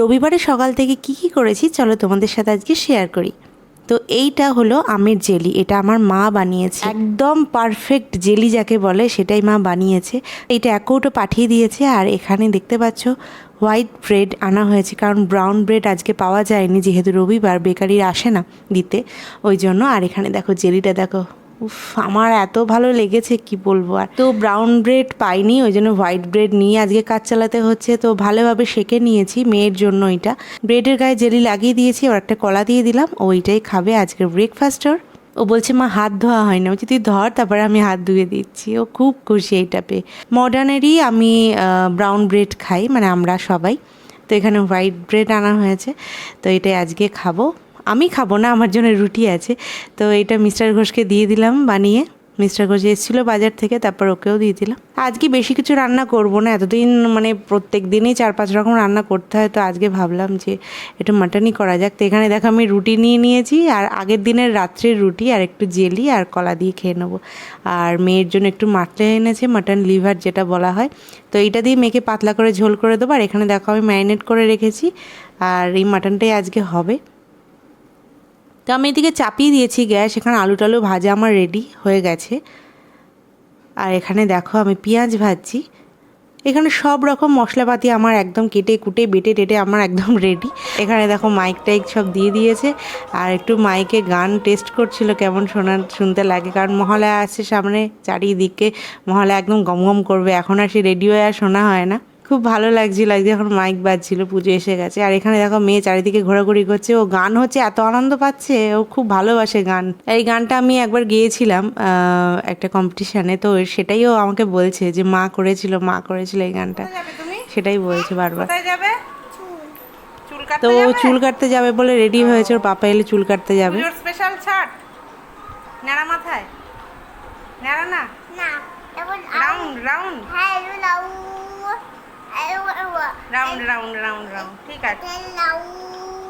রবিবারে সকাল থেকে কি কি করেছি, চলো তোমাদের সাথে আজকে শেয়ার করি। তো এইটা হলো আমের জেলি, এটা আমার মা বানিয়েছে। একদম পারফেক্ট জেলি যাকে বলে, সেটাই মা বানিয়েছে। এটা এক পাঠিয়ে দিয়েছে আর এখানে দেখতে পাচ্ছ হোয়াইট ব্রেড আনা হয়েছে। কারণ ব্রাউন ব্রেড আজকে পাওয়া যায়নি, যেহেতু রবিবার, বেকারির আসে না দিতে। ওই জন্য আর এখানে দেখো জেলিটা দেখো। উফ, আমার এত ভালো লেগেছে, কি বলব? আর তো ব্রাউন ব্রেড পাইনি, ওই জন্য হোয়াইট ব্রেড নিয়ে আজকে কাজ চালাতে হচ্ছে। তো ভালোভাবে সেকে নিয়েছি, মেয়ের জন্য এটা। ব্রেডের গায়ে জেলি লাগিয়ে দিয়েছি ওর একটা কলা দিয়ে দিলাম ওইটাই খাবে আজকের ব্রেকফাস্ট ওর। ও বলছে, মা, হাত ধোয়া হয় না বলছি, তুই ধর, তারপরে আমি হাত ধুয়ে দিচ্ছি। ও খুব খুশি এইটা পেয়ে। মডার্নেরই আমি ব্রাউন ব্রেড খাই মানে আমরা সবাই। তো এখানে হোয়াইট ব্রেড আনা হয়েছে, তো এটাই আজকে খাব। আমি খাব না, আমার জন্য রুটি আছে। তো এটা মিস্টার ঘোষকে দিয়ে দিলাম বানিয়ে। মিস্টার ঘোষ এসেছিল বাজার থেকে, তারপর ওকেও দিয়ে দিলাম। আজকে বেশি কিছু রান্না করব না? এতদিন মানে প্রত্যেক দিনই চার পাঁচ রকম রান্না করতে হয়, তো আজকে ভাবলাম যে একটু মাটনই করা যাক। তো এখানে দেখো আমি রুটি নিয়ে নিয়েছি, আর আগের দিনের রাত্রের রুটি, আর একটু জেলি, আর কলা দিয়ে খেয়ে নেব। আর মেয়ের জন্য একটু মাটলে এনেছে, মাটন লিভার যেটা বলা হয়। তো এইটা দিয়ে মেয়েকে পাতলা করে ঝোল করে দেবো, আর এখানে দেখো আমি ম্যারিনেট করে রেখেছি, আর এই মাটনটাই আজকে হবে। তো আমি এদিকে চাপিয়ে দিয়েছি গ্যাস, এখানে আলু টালু ভাজা আমার রেডি হয়ে গেছে। আর এখানে দেখো আমি পেঁয়াজ ভাজছি। এখানে সব রকম মশলাপাতি আমার একদম কেটে কুটে, বেটে টেটে আমার একদম রেডি এখানে দেখো মাইক টাইক সব দিয়ে দিয়েছে। আর একটু মাইকে গান টেস্ট করছিল কেমন শোনা, শুনতে লাগে। কারণ মহালয়া আসছে সামনে, চারিদিকে মহালয়া একদম গম গম করবে। এখন আর সে রেডিও আর শোনা হয় না। খুব ভালো লাগছিল আজকে এখন মাইক বাজছিল পুজো এসে গেছে। আর এখানে দেখো মেয়ে চারিদিকে ঘোরাঘুরি করছে ও গান হচ্ছে এত আনন্দ পাচ্ছে ও খুব ভালোবাসে গান। এই গানটা আমি একবার গেয়েছিলাম একটা কম্পিটিশানে তো সেটাই ও আমাকে বলছে যে মা করেছিল মা করেছিল এই গানটা। সেটাই বলছে বারবার। কোথায় যাবে? চুল কাটতে তো ও চুল কাটতে যাবে বলে রেডি হয়েছে ওর পাপা এলে চুল কাটতে যাবে। স্পেশাল ছাট নেড়া মাথায়। নেড়া না? না রাউন্ড রাউন্ড হ্যাঁ লাউ রাউন্ড রাউন্ড রাউন্ড রাউন্ড ঠিক আছে। লাউ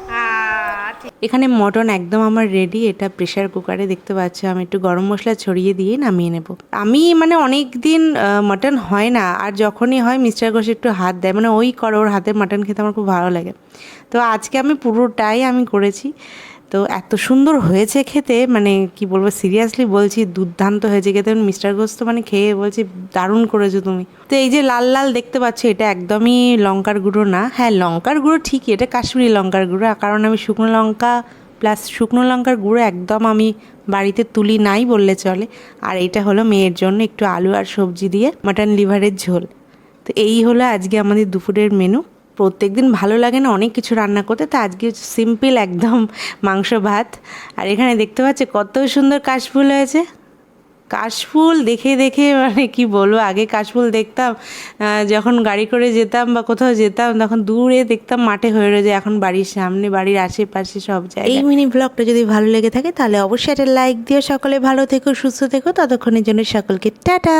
আহ, ঠিক। এখানে মটন একদম আমার রেডি এটা প্রেশার কুকারে দেখতে পাচ্ছ। আমি একটু গরম মশলা ছড়িয়ে দিয়ে নামিয়ে নেব। আমি মানে অনেক দিন মটন হয় না আর যখনই হয় মিস্টার ঘোষ একটু হাত দেয়। মানে ওই করে ওর হাতে মাটন খেতে আমার খুব ভালো লাগে। তো আজকে আমি পুরোটাই আমি করেছি। তো এত সুন্দর হয়েছে খেতে মানে কি বলব সিরিয়াসলি বলছি, দুর্দান্ত হয়েছে খেতে। মিস্টার ঘোষ তো মানে খেয়ে বলছি, দারুণ করেছ তুমি। তো এই যে লাল লাল দেখতে পাচ্ছ, এটা একদমই লঙ্কার গুঁড়ো না। হ্যাঁ লঙ্কার গুঁড়ো ঠিকই, এটা কাশ্মীরি লঙ্কার গুঁড়ো, কারণ আমি শুকনো লঙ্কা প্লাস শুকনো লঙ্কার গুঁড়ো একদম আমি বাড়িতে তুলি নাই বললে চলে। আর এটা হলো মেয়ের জন্য একটু আলু আর সবজি দিয়ে মাটন লিভারের ঝোল। তো এই হলো আজকে আমাদের দুপুরের মেনু প্রত্যেক দিন ভালো লাগে না, অনেক কিছু রান্না করতে, তো আজকে সিম্পল একদম মাংস ভাত। আর এখানে দেখতে পাচ্ছ কত সুন্দর কাশফুল হয়েছে। কাশফুল দেখে দেখে মানে কি বলব, আগে কাশফুল দেখতাম যখন গাড়ি করে যেতাম বা কোথাও যেতাম, তখন দূরে দেখতাম মাঠে হয়ে রয়েছে, এখন বাড়ির সামনে, বাড়ির আশেপাশে সব জায়গায়। এই মিনি ব্লগটা যদি ভালো লেগে থাকে, তাহলে অবশ্যই একটা লাইক দিও, সকলে ভালো থেকো, সুস্থ থেকো, ততক্ষণের জন্য সকলকে টাটা।